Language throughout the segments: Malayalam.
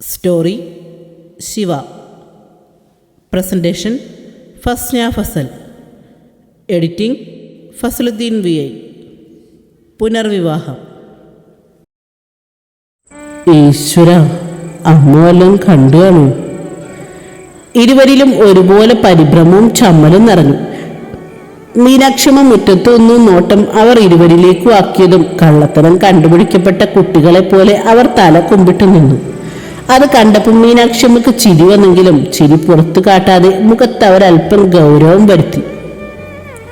Story Shiva presentation Fasna Fasal editing Fasaluddin V I പുനർവിവാഹം ഈശ്വര അമ്മ കണ്ടു കാണൂ. ഇരുവരിലും ഒരുപോലെ പരിഭ്രമവും ചമ്മലും നിറഞ്ഞു. മീനാക്ഷമ മുറ്റത്ത് ഒന്നും നോട്ടം അവർ ഇരുവരിലേക്കു ആക്കിയതും കള്ളത്തരം കണ്ടുപിടിക്കപ്പെട്ട കുട്ടികളെ പോലെ അവർ തല കുമ്പിട്ട് നിന്നു. അത് കണ്ടപ്പോൾ മീനാക്ഷമ്മക്ക് ചിരി വന്നെങ്കിലും ചിരി പുറത്തു കാട്ടാതെ മുഖത്ത് അവർ അല്പം ഗൗരവം വരുത്തി.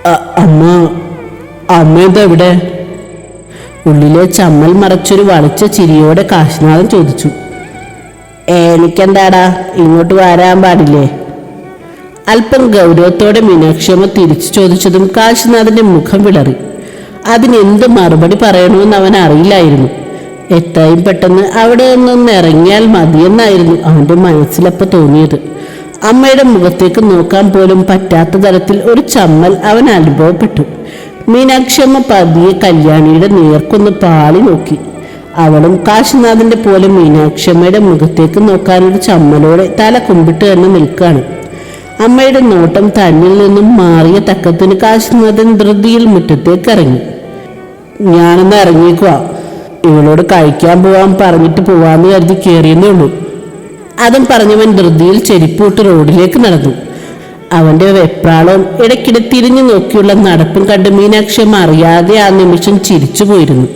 "അ- അമ്മ അമ്മ എന്താ ഇവിടെ ഉള്ളിലെ ചമ്മൽ മറച്ചൊരു വളച്ച ചിരിയോടെ കാശിനാഥൻ ചോദിച്ചു. എനിക്കെന്താടാ? ഇങ്ങോട്ട് വരാൻ പാടില്ലേ? അല്പം ഗൗരവത്തോടെ മീനാക്ഷിയമ്മ തിരിച്ചു ചോദിച്ചതും കാശിനാഥന്റെ മുഖം വിളറി. അതിനെന്ത് മറുപടി പറയണമെന്ന് അവൻ അറിയില്ലായിരുന്നു. എത്രയും പെട്ടെന്ന് അവിടെ നിന്നൊന്ന് ഇറങ്ങിയാൽ മതിയെന്നായിരുന്നു അവന്റെ മനസ്സിലപ്പോൾ തോന്നിയത്. അമ്മയുടെ മുഖത്തേക്ക് നോക്കാൻ പോലും പറ്റാത്ത തരത്തിൽ ഒരു ചമ്മൽ അവൻ അനുഭവപ്പെട്ടു. മീനാക്ഷിയമ്മ പതിയെ കല്യാണിയുടെ നേർക്കൊന്ന് പാളി നോക്കി. അവളും കാശിനാഥന്റെ പോലെ മീനാക്ഷിയമ്മയുടെ മുഖത്തേക്ക് നോക്കാനൊരു ചമ്മലോടെ തല കുമ്പിട്ട് തന്നെ നിൽക്കുകയാണ്. അമ്മയുടെ നോട്ടം തന്നിൽ നിന്നും മാറിയ തക്കത്തിന് കാശിനാഥൻ ധൃതിയിൽ മുറ്റത്തേക്ക് ഇറങ്ങി. ഞാനൊന്ന് ഇറങ്ങിക്കുക ഇവളോട് കഴിക്കാൻ പോവാൻ പറഞ്ഞിട്ട് പോവാന്ന് കരുതി കയറിയെന്നേ ഉള്ളൂ. അതും പറഞ്ഞവൻ ധൃതിയിൽ ചെരിപ്പൂട്ട് റോഡിലേക്ക് നടന്നു. അവന്റെ വെപ്രാളവും ഇടയ്ക്കിടെ തിരിഞ്ഞു നോക്കിയുള്ള നടപ്പും കണ്ട് മീനാക്ഷി അറിയാതെ ആ നിമിഷം ചിരിച്ചു പോയിരുന്നു.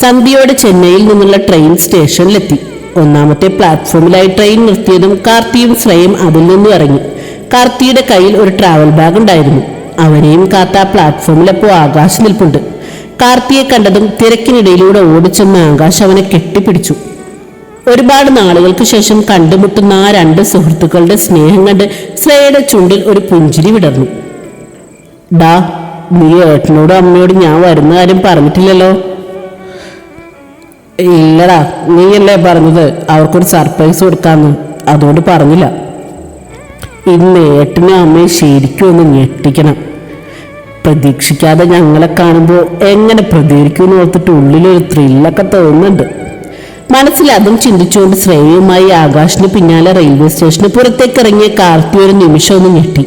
സന്ധ്യയോടെ ചെന്നൈയിൽ നിന്നുള്ള ട്രെയിൻ സ്റ്റേഷനിലെത്തി. ഒന്നാമത്തെ പ്ലാറ്റ്ഫോമിലായി ട്രെയിൻ നിർത്തിയതും കാർത്തിയും ശ്രേയും അതിൽ നിന്നും ഇറങ്ങി. കാർത്തിയുടെ കയ്യിൽ ഒരു ട്രാവൽ ബാഗ് ഉണ്ടായിരുന്നു. അവനെയും കാത്ത പ്ലാറ്റ്ഫോമിലപ്പോ ആകാശ് നിൽപ്പുണ്ട്. കാർത്തിയെ കണ്ടതും തിരക്കിനിടയിലൂടെ ഓടിച്ചെന്ന ആകാശ് അവനെ കെട്ടിപ്പിടിച്ചു. ഒരുപാട് നാളുകൾക്ക് ശേഷം കണ്ടുമുട്ടുന്ന ആ രണ്ട് സുഹൃത്തുക്കളുടെ സ്നേഹം കണ്ട് ശ്രേയയുടെ ചുണ്ടിൽ ഒരു പുഞ്ചിരി വിടർന്നു. ഡാ നീ ഏട്ടനോടും അമ്മയോടും ഞാൻ വരുന്ന കാര്യം പറഞ്ഞിട്ടില്ലല്ലോ? ഇല്ലടാ നീയല്ലേ പറഞ്ഞത്. അവർക്കൊരു സർപ്രൈസ് കൊടുക്കാന്ന്. അതുകൊണ്ട് പറഞ്ഞില്ല. ഇന്ന് ഏട്ടനും അമ്മയും ശരിക്കും ഒന്ന് ഞെട്ടിക്കണം. പ്രതീക്ഷിക്കാതെ ഞങ്ങളെ കാണുമ്പോൾ എങ്ങനെ പ്രതികരിക്കുമെന്ന് ഓർത്തിട്ട് ഉള്ളിലൊരു ത്രില്ലൊക്കെ തോന്നുന്നുണ്ട്. മനസ്സിൽ അതും ചിന്തിച്ചുകൊണ്ട് ശ്രേയയുമായി ആകാശിന് പിന്നാലെ റെയിൽവേ സ്റ്റേഷന് പുറത്തേക്ക് ഇറങ്ങിയ കാർത്തി ഒരു നിമിഷം ഒന്ന് ഞെട്ടി.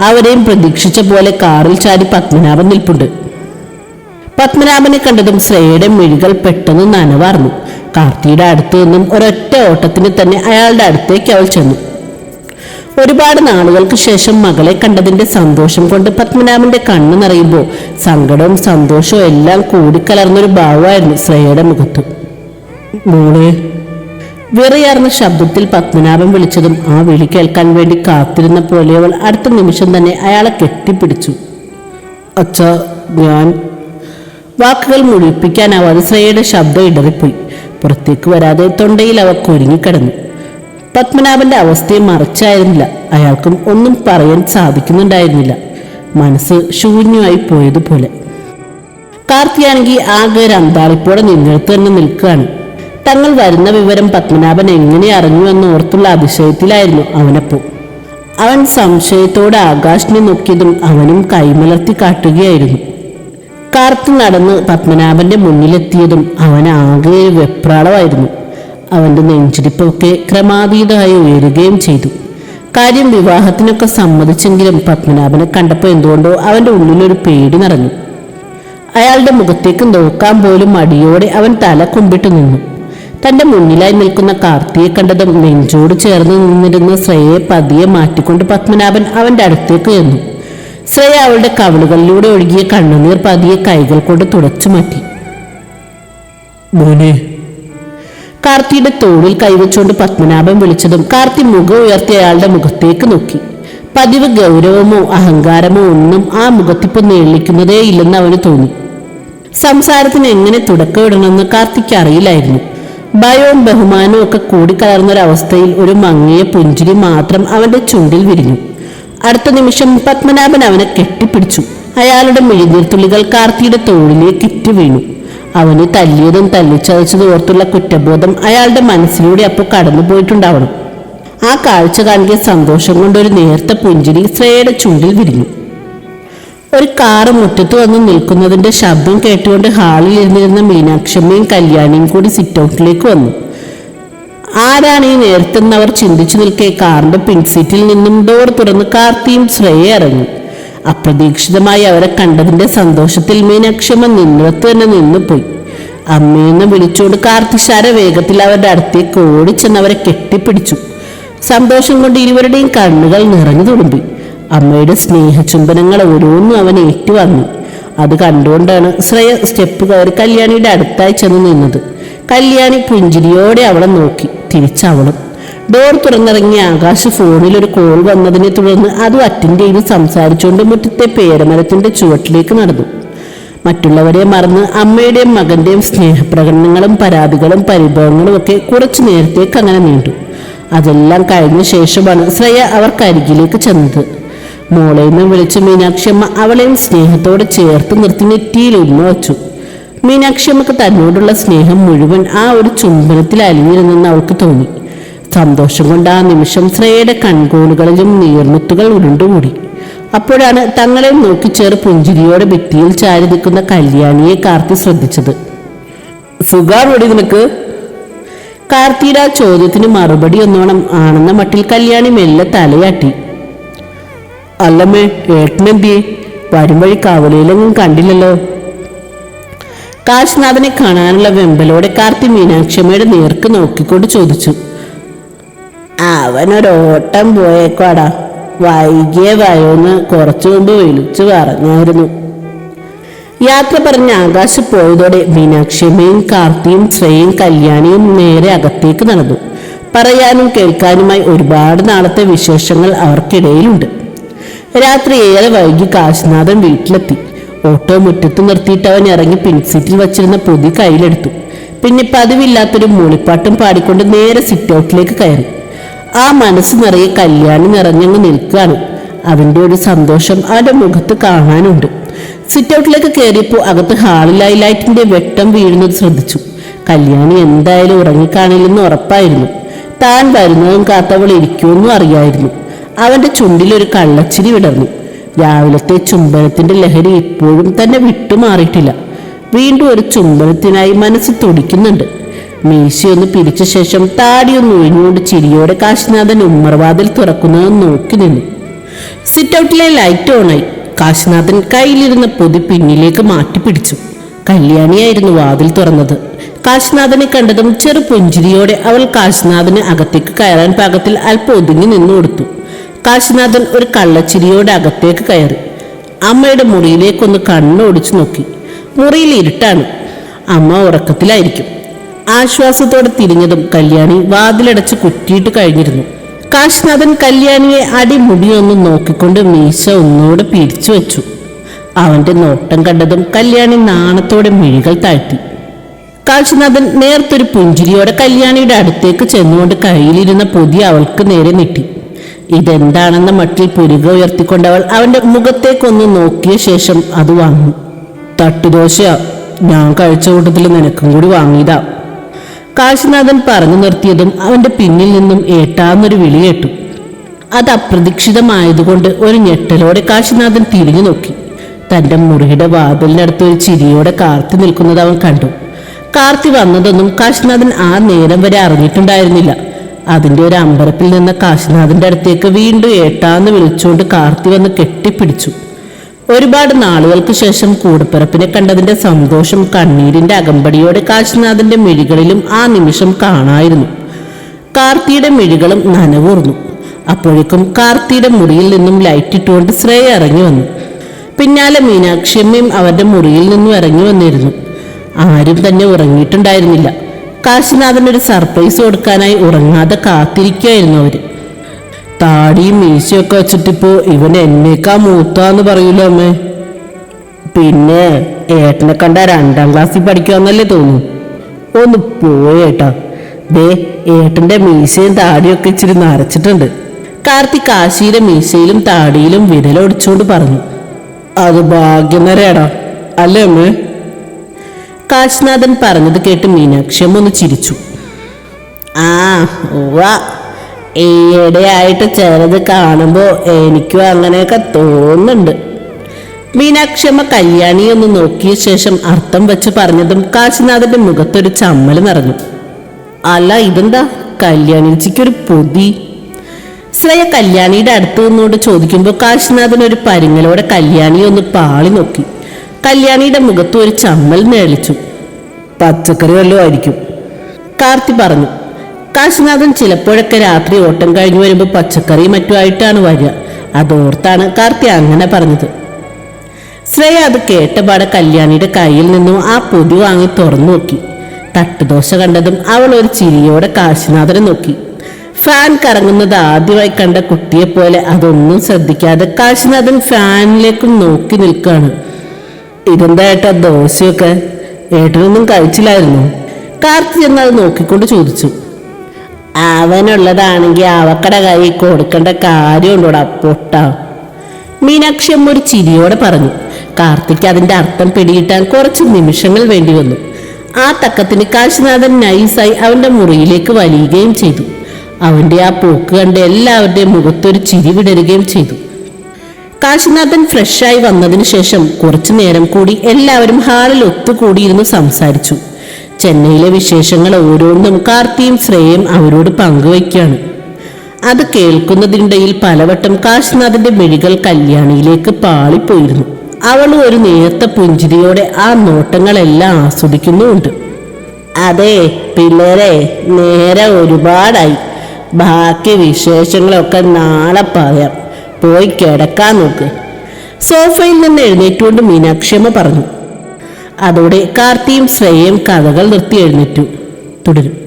അവരെയും പ്രതീക്ഷിച്ച പോലെ കാറിൽ ചാരി പത്മനാഭൻ നിൽപ്പുണ്ട്. പത്മനാഭനെ കണ്ടതും ശ്രേയയുടെ മിഴികൾ പെട്ടെന്ന് നനവാർന്നു. കാർത്തിയുടെ അടുത്തു നിന്നും ഒരൊറ്റ ഓട്ടത്തിന് തന്നെ അയാളുടെ അടുത്തേക്ക് അവൾ ചെന്നു. ഒരുപാട് നാളുകൾക്ക് ശേഷം മകളെ കണ്ടതിന്റെ സന്തോഷം കൊണ്ട് പത്മനാഭന്റെ കണ്ണു നിറയുമ്പോൾ സങ്കടവും സന്തോഷവും എല്ലാം കൂടിക്കലർന്നൊരു ഭാവമായിരുന്നു ശ്രേയയുടെ മുഖത്ത്. മോളെ വിറയാർന്ന ശബ്ദത്തിൽ പത്മനാഭൻ വിളിച്ചതും ആ വിളി കേൾക്കാൻ വേണ്ടി കാത്തിരുന്ന പോലെ അവൾ അടുത്ത നിമിഷം തന്നെ അയാളെ കെട്ടിപ്പിടിച്ചു. അച്ഛ ഞാൻ വാക്കുകൾ മുഴിപ്പിക്കാനാവാതെ ശ്രേയയുടെ ശബ്ദം ഇടറിപ്പോയി. പുറത്തേക്ക് വരാതെ തൊണ്ടയിൽ അവ കുരുങ്ങിക്കിടന്നു പത്മനാഭന്റെ അവസ്ഥയെ മറിച്ചായിരുന്നില്ല. അയാൾക്കും ഒന്നും പറയാൻ സാധിക്കുന്നുണ്ടായിരുന്നില്ല. മനസ്സ് ശൂന്യമായി പോയതുപോലെ. കാർത്തിയാണെങ്കിൽ ആകെ രണ്ടാളിപ്പോടെ നിന്നിടത്ത് തന്നെ നിൽക്കുകയാണ്. തങ്ങൾ വരുന്ന വിവരം പത്മനാഭൻ എങ്ങനെ അറിഞ്ഞു എന്ന് ഓർത്തുള്ള അതിശയത്തിലായിരുന്നു അവനപ്പോൾ അവൻ സംശയത്തോടെ ആകാശിനെ നോക്കിയതും അവനും കൈമലർത്തി കാട്ടുകയായിരുന്നു. കാർത്തി നടന്ന് പത്മനാഭന്റെ മുന്നിലെത്തിയതും അവൻ ആകെ വെപ്രാളമായിരുന്നു. അവന്റെ നെഞ്ചിടിപ്പൊക്കെ ക്രമാതീതമായി ഉയരുകയും ചെയ്തു. കാര്യം വിവാഹത്തിനൊക്കെ സമ്മതിച്ചെങ്കിലും പത്മനാഭനെ കണ്ടപ്പോൾ എന്തുകൊണ്ടോ അവന്റെ ഉള്ളിലൊരു പേടി നിറഞ്ഞു. അയാളുടെ മുഖത്തേക്ക് നോക്കാൻ പോലും മടിയോടെ അവൻ തല കുമ്പിട്ട് നിന്നു. തന്റെ മുന്നിലായി നിൽക്കുന്ന കാർത്തിയെ കണ്ടതും നെഞ്ചോട് ചേർന്ന് നിന്നിരുന്ന ശ്രേയയെ പതിയെ മാറ്റിക്കൊണ്ട് പത്മനാഭൻ അവന്റെ അടുത്തേക്ക് ചെന്നു. ശ്രേയ അവളുടെ കവളുകളിലൂടെ ഒഴുകിയ കണ്ണുനീർ പതിയെ കൈകൾ കൊണ്ട് തുടച്ചു മാറ്റി കാർത്തിയുടെ തോളിൽ കൈവച്ചുകൊണ്ട് പത്മനാഭൻ വിളിച്ചതും കാർത്തി മുഖം ഉയർത്തി അയാളുടെ മുഖത്തേക്ക് നോക്കി. പതിവ് ഗൗരവമോ അഹങ്കാരമോ ഒന്നും ആ മുഖത്തിപ്പ് നേളിക്കുന്നതേ ഇല്ലെന്ന് അവന് തോന്നി. സംസാരത്തിന് എങ്ങനെ തുടക്കമിടണമെന്ന് കാർത്തിക്ക് അറിയില്ലായിരുന്നു. ഭയവും ബഹുമാനവും ഒക്കെ കൂടിക്കലർന്നൊരവസ്ഥയിൽ ഒരു മങ്ങിയ പുഞ്ചിരി മാത്രം അവന്റെ ചുണ്ടിൽ വിരിഞ്ഞു. അടുത്ത നിമിഷം പത്മനാഭൻ അവനെ കെട്ടിപ്പിടിച്ചു. അയാളുടെ മിഴിനീർത്തുള്ളികൾ കാർത്തിയുടെ തോളിലേക്ക് ഇറ്റു വീണു. അവന് തല്ലിയതും തല്ലിച്ചതച്ചതും ഓർത്തുള്ള കുറ്റബോധം അയാളുടെ മനസ്സിലൂടെ അപ്പോൾ കടന്നുപോയിട്ടുണ്ടാവണം ആ കാഴ്ച കാണിക്കുന്ന സന്തോഷം കൊണ്ട് ഒരു നേർത്ത പുഞ്ചിരി ശ്രേയയുടെ ചുണ്ടിൽ വിരിഞ്ഞു. ഒരു കാറ് മുറ്റത്ത് വന്ന് നിൽക്കുന്നതിന്റെ ശബ്ദം കേട്ടുകൊണ്ട് ഹാളിൽ ഇരുന്നിരുന്ന മീനാക്ഷമ്മയും കല്യാണിയും കൂടി സിറ്റ് ഔട്ടിലേക്ക് വന്നു. ആരാണ് ഈ നേരത്തെന്ന് അവർ ചിന്തിച്ചു നിൽക്കെ? കാറിന്റെ പിൻസീറ്റിൽ നിന്നും ഡോർ തുറന്ന് കാർത്തിയും ശ്രേയ ഇറങ്ങി. അപ്രതീക്ഷിതമായി അവരെ കണ്ടതിന്റെ സന്തോഷത്തിൽ മീനാക്ഷമ്മ നിന്നിടത്ത് തന്നെ നിന്നുപോയി. അമ്മയെന്ന് വിളിച്ചുകൊണ്ട് കാർത്തിശാര വേഗത്തിൽ അവരുടെ അടുത്തേക്ക് ഓടിച്ചെന്ന് അവരെ കെട്ടിപ്പിടിച്ചു. സന്തോഷം കൊണ്ട് ഇരുവരുടെയും കണ്ണുകൾ നിറഞ്ഞു തുളുമ്പി. അമ്മയുടെ സ്നേഹചുംബനങ്ങൾ ഓരോന്നും അവൻ ഏറ്റുവാങ്ങി. അത് കണ്ടുകൊണ്ടാണ് ശ്രേയ സ്റ്റെപ്പ് കയറി കല്യാണിയുടെ അടുത്തായി ചെന്ന് നിന്നത്. കല്യാണി പുഞ്ചിരിയോടെ അവളെ നോക്കി. തിരിച്ചവളും ഡോർ തുറന്നിറങ്ങിയ ആകാശ് ഫോണിൽ ഒരു കോൾ വന്നതിനെ തുടർന്ന് അത് അറ്റൻഡ് ചെയ്ത് സംസാരിച്ചുകൊണ്ട് മുറ്റത്തെ പേരമരത്തിന്റെ ചുവട്ടിലേക്ക് നടന്നു. മറ്റുള്ളവരെ മറന്ന് അമ്മയുടെയും മകന്റെയും സ്നേഹപ്രകടനങ്ങളും പരാതികളും പരിഭവങ്ങളും ഒക്കെ കുറച്ചു നേരത്തേക്ക് അങ്ങനെ നീണ്ടു. അതെല്ലാം കഴിഞ്ഞ ശേഷമാണ് ശ്രേയ അവർക്കരികിലേക്ക് ചെന്നത്. മോളെ നിന്ന് വിളിച്ച് മീനാക്ഷിയമ്മ അവളെയും സ്നേഹത്തോടെ ചേർത്ത് നിർത്തി നെറ്റിയിൽ ഉമ്മ വച്ചു. മീനാക്ഷിയമ്മക്ക് തന്നോടുള്ള സ്നേഹം മുഴുവൻ ആ ഒരു ചുംബനത്തിൽ അലിഞ്ഞിരുന്നെന്ന് അവൾക്ക് തോന്നി. സന്തോഷം കൊണ്ട് ആ നിമിഷം ശ്രേയയുടെ കൺകോണുകളിലും നീർമുത്തുകൾ ഉരുണ്ടുകൂടി. അപ്പോഴാണ് തങ്ങളെ നോക്കി ചേർ പുഞ്ചിരിയോടെ ഭിത്തിയിൽ ചാരി നിൽക്കുന്ന കല്യാണിയെ കാർത്തി ശ്രദ്ധിച്ചത്. സുഖാണോടി നിനക്ക്? കാർത്തിയുടെ ആ ചോദ്യത്തിന് മറുപടി ഒന്നോണം ആണെന്ന മട്ടിൽ കല്യാണി മെല്ലെ തലയാട്ടി. അല്ലമ്മേ ഏട്ടനെന്തിയെ? വരും വഴി കാവലയിലൊന്നും കണ്ടില്ലല്ലോ. കാശ്നാഥനെ കാണാനുള്ള വെമ്പലോടെ കാർത്തി മീനാക്ഷമ്മയുടെ നേർക്ക് നോക്കിക്കൊണ്ട് ചോദിച്ചു. അവനൊരോട്ടം പോയേക്കാടാ. വൈകിയ വയോന്ന് കുറച്ചു മുമ്പ് വിളിച്ചു പറഞ്ഞായിരുന്നു. യാത്ര പറഞ്ഞ് ആകാശ് പോയതോടെ മീനാക്ഷിയമ്മയും കാർത്തിയും ശ്രേയും കല്യാണിയും നേരെ അകത്തേക്ക് നടന്നു. പറയാനും കേൾക്കാനുമായി ഒരുപാട് നാളത്തെ വിശേഷങ്ങൾ അവർക്കിടയിലുണ്ട്. രാത്രി ഏറെ വൈകി കാശിനാഥൻ വീട്ടിലെത്തി. ഓട്ടോ മുറ്റത്ത് നിർത്തിയിട്ട് അവൻ ഇറങ്ങി പിൻസീറ്റിൽ വച്ചിരുന്ന പൊതി കയ്യിലെടുത്തു. പിന്നെ പതിവില്ലാത്തൊരു മൂളിപ്പാട്ടും പാടിക്കൊണ്ട് നേരെ സിറ്റ് ഔട്ടിലേക്ക് കയറി. ആ മനസ്സ് നിറയെ കല്യാണി നിറഞ്ഞങ്ങ് നിൽക്കുകയാണ്. അവന്റെ ഒരു സന്തോഷം അവന്റെ മുഖത്ത് കാണാനുണ്ട്. സിറ്റ് ഔട്ടിലേക്ക് കയറിയപ്പോൾ അകത്ത് ഹാളിലായി ലൈറ്റിന്റെ വെട്ടം വീഴുന്നത് ശ്രദ്ധിച്ചു. കല്യാണി എന്തായാലും ഉറങ്ങിക്കാണില്ലെന്ന് ഉറപ്പായിരുന്നു. താൻ വരുന്നതും കാത്തവൾ ഇരിക്കുമെന്നും അറിയായിരുന്നു. അവന്റെ ചുണ്ടിലൊരു കള്ളച്ചിരി വിടർന്നു. രാവിലത്തെ ചുംബനത്തിന്റെ ലഹരി ഇപ്പോഴും തന്നെ വിട്ടുമാറിയിട്ടില്ല. വീണ്ടും ഒരു ചുംബനത്തിനായി മനസ്സ് തുടിക്കുന്നുണ്ട്. മീശയൊന്ന് പിരിച്ച ശേഷം താടിയൊന്ന് ഒഴിഞ്ഞുകൊണ്ട് ചിരിയോടെ കാശിനാഥൻ ഉമ്മർവാതിൽ തുറക്കുന്നത് നോക്കി നിന്നു. സിറ്റ് ഔട്ടിലെ ലൈറ്റ് ഓണായി കാശിനാഥൻ കയ്യിലിരുന്ന പൊതി പിന്നിലേക്ക് മാറ്റി പിടിച്ചു. കല്യാണിയായിരുന്നു വാതിൽ തുറന്നത്. കാശിനാഥനെ കണ്ടതും ചെറു പുഞ്ചിരിയോടെ അവൾ കാശിനാഥന് അകത്തേക്ക് കയറാൻ പാകത്തിൽ അല്പം ഒതുങ്ങി നിന്നു കൊടുത്തു. കാശിനാഥൻ ഒരു കള്ളച്ചിരിയോടെ അകത്തേക്ക് കയറി. അമ്മയുടെ മുറിയിലേക്കൊന്ന് കണ്ണോടിച്ചു നോക്കി. മുറിയിൽ ഇരുട്ടാണ്. അമ്മ ഉറക്കത്തിലായിരിക്കും. ആശ്വാസത്തോടെ തിരിഞ്ഞതും കല്യാണി വാതിലടച്ച് കുറ്റിയിട്ട് കഴിഞ്ഞിരുന്നു. കാശ്നാഥൻ കല്യാണിയെ അടിമുടിയൊന്ന് നോക്കിക്കൊണ്ട് മീശ ഒന്നുകൂടെ പിടിച്ചു വെച്ചു. അവന്റെ നോട്ടം കണ്ടതും കല്യാണി നാണത്തോടെ മിഴികൾ താഴ്ത്തി. കാശിനാഥൻ നേർത്തൊരു പുഞ്ചിരിയോടെ കല്യാണിയുടെ അടുത്തേക്ക് ചെന്നുകൊണ്ട് കയ്യിലിരുന്ന പൊതി അവൾക്ക് നേരെ നീട്ടി. ഇതെന്താണെന്ന മട്ടിൽ പുരുക ഉയർത്തിക്കൊണ്ടവൾ അവന്റെ മുഖത്തേക്കൊന്ന് നോക്കിയ ശേഷം അത് വാങ്ങി. തട്ടുദോശ ഞാൻ കഴിച്ച കൂട്ടത്തിൽ നിനക്കും കൂടി വാങ്ങിയതാ. കാശിനാഥൻ പറഞ്ഞു നിർത്തിയതും അവന്റെ പിന്നിൽ നിന്നും ഏട്ടാന്നൊരു വിളി കേട്ടു. അത് അപ്രതീക്ഷിതമായതുകൊണ്ട് ഒരു ഞെട്ടലോടെ കാശിനാഥൻ തിരിഞ്ഞു നോക്കി. തന്റെ മുറിയുടെ വാതിലിനടുത്ത് ഒരു ചിരിയോടെ കാർത്തി നിൽക്കുന്നത് അവൻ കണ്ടു. കാർത്തി വന്നതൊന്നും കാശിനാഥൻ ആ നേരം വരെ അറിഞ്ഞിട്ടുണ്ടായിരുന്നില്ല. അതിന്റെ ഒരു അമ്പരപ്പിൽ നിന്ന കാശിനാഥന്റെ അടുത്തേക്ക് വീണ്ടും ഏട്ടാന്ന് വിളിച്ചുകൊണ്ട് കാർത്തി വന്ന് കെട്ടിപ്പിടിച്ചു. ഒരുപാട് നാളുകൾക്ക് ശേഷം കൂടപ്പിറപ്പിനെ കണ്ടതിന്റെ സന്തോഷം കണ്ണീരിന്റെ അകമ്പടിയോടെ കാശിനാഥന്റെ മിഴികളിലും ആ നിമിഷം കാണായിരുന്നു. കാർത്തിയുടെ മിഴികളും നനവൂർന്നു. അപ്പോഴേക്കും കാർത്തിയുടെ മുറിയിൽ നിന്നും ലൈറ്റ് ഇട്ടുകൊണ്ട് ശ്രേയ ഇറങ്ങി വന്നു. പിന്നാലെ മീനാക്ഷിയമ്മയും അവരുടെ മുറിയിൽ നിന്നും ഇറങ്ങി വന്നിരുന്നു. ആരും തന്നെ ഉറങ്ങിയിട്ടുണ്ടായിരുന്നില്ല. കാശിനാഥൻ ഒരു സർപ്രൈസ് കൊടുക്കാനായി ഉറങ്ങാതെ കാത്തിരിക്കുകയായിരുന്നു അവർ. താടിയും മീശയൊക്കെ വെച്ചിട്ടിപ്പോ ഇവൻ എന്നേക്കാ മൂത്താന്ന് പറയൂലോ അമ്മേ. പിന്നെ ഏട്ടനെ കണ്ട രണ്ടാം ക്ലാസ്സിൽ പഠിക്കാന്നല്ലേ തോന്നുന്നു. ഒന്ന് പോയേട്ടാ ദേ ഏട്ടന്റെ മീശയും താടിയൊക്കെ ഇച്ചിരി നരച്ചിട്ടുണ്ട്. കാർത്തിക് കാശിയുടെ മീശയിലും താടിയിലും വിരലൊടിച്ചുകൊണ്ട് പറഞ്ഞു. അത് ഭാഗ്യം നേരേടാ അല്ലേ അമ്മേ? കാശിനാഥൻ പറഞ്ഞത് കേട്ട് മീനാക്ഷി അമ്മ ഒന്ന് ചിരിച്ചു. ആ ഉവ്വ. ഈയിടെയായിട്ട് ചിലത് കാണുമ്പോൾ എനിക്കും അങ്ങനെയൊക്കെ തോന്നുന്നുണ്ട്. മീനാക്ഷിയമ്മ കല്യാണി ഒന്ന് നോക്കിയ ശേഷം അർത്ഥം വെച്ച് പറഞ്ഞതും കാശിനാഥന്റെ മുഖത്തൊരു ചമ്മൽ നിറഞ്ഞു. അല്ല ഇതെന്താ? കല്യാണിച്ചിക്കൊരു പൊതി. ശ്രേയ കല്യാണിയുടെ അടുത്ത് നിന്നുകൊണ്ട് ചോദിക്കുമ്പോൾ കാശിനാഥൻ ഒരു പരിങ്ങലോടെ കല്യാണി ഒന്ന് പാളി നോക്കി. കല്യാണിയുടെ മുഖത്ത് ഒരു ചമ്മൽ നേളിച്ചു പച്ചക്കറി വല്ലതും ആയിരിക്കും. കാർത്തി പറഞ്ഞു കാശിനാഥൻ ചിലപ്പോഴൊക്കെ രാത്രി ഓട്ടം കഴിഞ്ഞു വരുമ്പോൾ പച്ചക്കറി മറ്റുമായിട്ടാണ് വരിക. അതോർത്താണ് കാർത്തി അങ്ങനെ പറഞ്ഞത്. ശ്രേയ അത് കേട്ടപാടെ കല്യാണിയുടെ കയ്യിൽ നിന്നും ആ പൊതി വാങ്ങി തുറന്നു നോക്കി. തട്ടുദോശ കണ്ടതും അവൾ ഒരു ചിരിയോടെ കാശിനാഥനെ നോക്കി. ഫാൻ കറങ്ങുന്നത് ആദ്യമായി കണ്ട കുട്ടിയെ പോലെ അതൊന്നും ശ്രദ്ധിക്കാതെ കാശിനാഥൻ ഫാനിലേക്കും നോക്കി നിൽക്കുകയാണ്. ഇതെന്താ ഏട്ടാ ദോശയൊക്കെ? ഏട്ടനൊന്നും കഴിച്ചില്ലായിരുന്നു. കാർത്തി ചെന്ന് അത് നോക്കിക്കൊണ്ട് ചോദിച്ചു. അവനുള്ളതാണെങ്കിൽ അവക്കട കൈ കൊടുക്കേണ്ട കാര്യമുണ്ടോടാ പൊട്ട. മീനാക്ഷി അമ്മ ഒരു ചിരിയോടെ പറഞ്ഞു. കാർത്തിക്ക് അതിന്റെ അർത്ഥം പിടികിട്ടാൻ കുറച്ച് നിമിഷങ്ങൾ വേണ്ടി വന്നു. ആ തക്കത്തിന് കാശിനാഥൻ നൈസായി അവന്റെ മുറിയിലേക്ക് വലിയുകയും ചെയ്തു. അവന്റെ ആ പോക്ക് കണ്ട് എല്ലാവരുടെയും മുഖത്തൊരു ചിരി വിടരുകയും ചെയ്തു. കാശിനാഥൻ ഫ്രഷായി വന്നതിന് ശേഷം കുറച്ചു നേരം കൂടി എല്ലാവരും ഹാളിൽ ഒത്തുകൂടിയിരുന്ന് സംസാരിച്ചു. ചെന്നൈയിലെ വിശേഷങ്ങൾ ഓരോന്നും കാർത്തിയും ശ്രേയും അവരോട് പങ്കുവയ്ക്കുകയാണ്. അത് കേൾക്കുന്നതിനിടയിൽ പലവട്ടം കാശ്നാഥിന്റെ മിഴികൾ കല്യാണിയിലേക്ക് പാളിപ്പോയിരുന്നു. അവൾ ഒരു നേർത്ത പുഞ്ചിരിയോടെ ആ നോട്ടങ്ങളെല്ലാം ആസ്വദിക്കുന്നുമുണ്ട്. അതെ പിള്ളേരെ നേരെ ഒരുപാടായി. ബാക്കി വിശേഷങ്ങളൊക്കെ നാളെ പറയാം. പോയി കിടക്കാൻ നോക്ക്. സോഫയിൽ നിന്ന് എഴുന്നേറ്റുകൊണ്ട് മീനാക്ഷമ്മ പറഞ്ഞു. അതോടെ കാർത്തിയും ശ്രേയയും കഥകൾ നിർത്തി എഴുന്നേറ്റു. തുടരും.